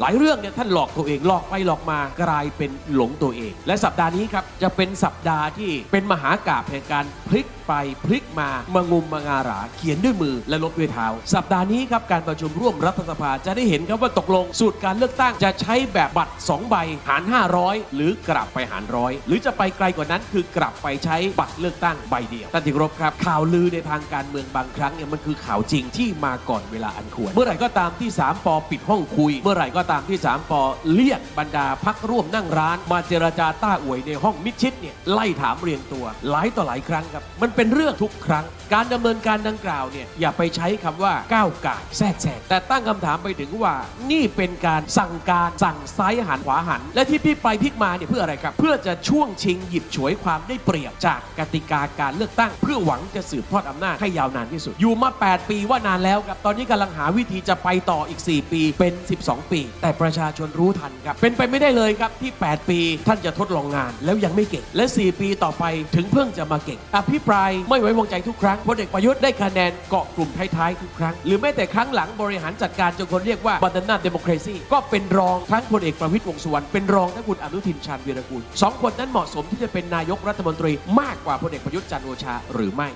หลายเรื่องเนี่ยท่านหลอกตัวเองหลอกไปหลอกมากลายเป็นหลงตัวเอง และสัปดาห์นี้ครับจะเป็นสัปดาห์ที่เป็นมหากาพแห่งการพลิกไปพลิกมามางุมมางาหราเขียนด้วยมือและลบด้วยเท้า สัปดาห์นี้ครับการประชุมร่วมรัฐสภาจะได้เห็นครับว่าตกลงสูตรการเลือกตั้งจะใช้แบบบัตร 2 ใบหาร 500 หรือกลับไปหารร้อยหรือจะไปไกลกว่านั้นคือกลับไปใช้บัตรเลือกตั้งใบเดียวท่านที่รพครับ ข่าวลือในทางการเมืองบางครั้งเนี่ยมันคือข่าวจริงที่มาก่อนเวลาอันควร เมื่อไหร่ก็ตามที่3ปอปิดห้องคุย เมื่อไหร่ก็ตามที่3ปอเรียกบรรดาพักร่วมนั่งร้าน มาเจรจาต้าอวยในห้องมิดชิดเนี่ยไล่ถามเรียงตัว หลายต่อหลายครั้งครับ มันเป็นเรื่องทุกครั้ง การดำเนินการดังกล่าวเนี่ยอย่าไปใช้คำว่าก้าวไก่ายแทรกแซงแต่ตั้งคำถามไปถึงว่า นี่เป็นการสั่งการสั่งซ้ายหันขวาหัน และที่พลิกไปพิกมาเนี่ยเพื่ออะไรครับ เพื่อจะช่วงชิงหยิบฉวยความได้เปรียบจากกติกาการเลือกตั้ง เพื่อหวังจะสืบทอดอำนาจให้ยาวนานที่สุด อยู่มา 8 ปีว่านานแล้วครับตอนนี้กำลังหาวิธีจะไปต่ออีก 4 ปีเป็น 12 ปีแต่ประชาชนรู้ทันครับ เป็นไปไม่ได้เลยครับที่ 8 ปีท่านจะทดลองงาน แล้วยังไม่เก่ง และ 4 ปีต่อไปถึงเพิ่งจะมาเก่ง อภิปรายไม่ไว้วางใจทุกครั้งพลเอกประยุทธ์ได้คะแนนเกาะกลุ่มท้ายๆทุกครั้ง หรือแม้แต่ครั้งหลังบริหารจัดการจนคนเรียกว่าบัตนาเดโม c r a ซีก็เป็นรองทั้งพลเอกประวิตรวงสุวรรณเป็นรองทั้งคุณอนุทินชาญวีรกูลสองคนนั้นเหมาะสมที่จะเป็นนายกรัฐมนตรีมากกว่าพลเอกประยุทธ์จันทร์โอชาหรือไม่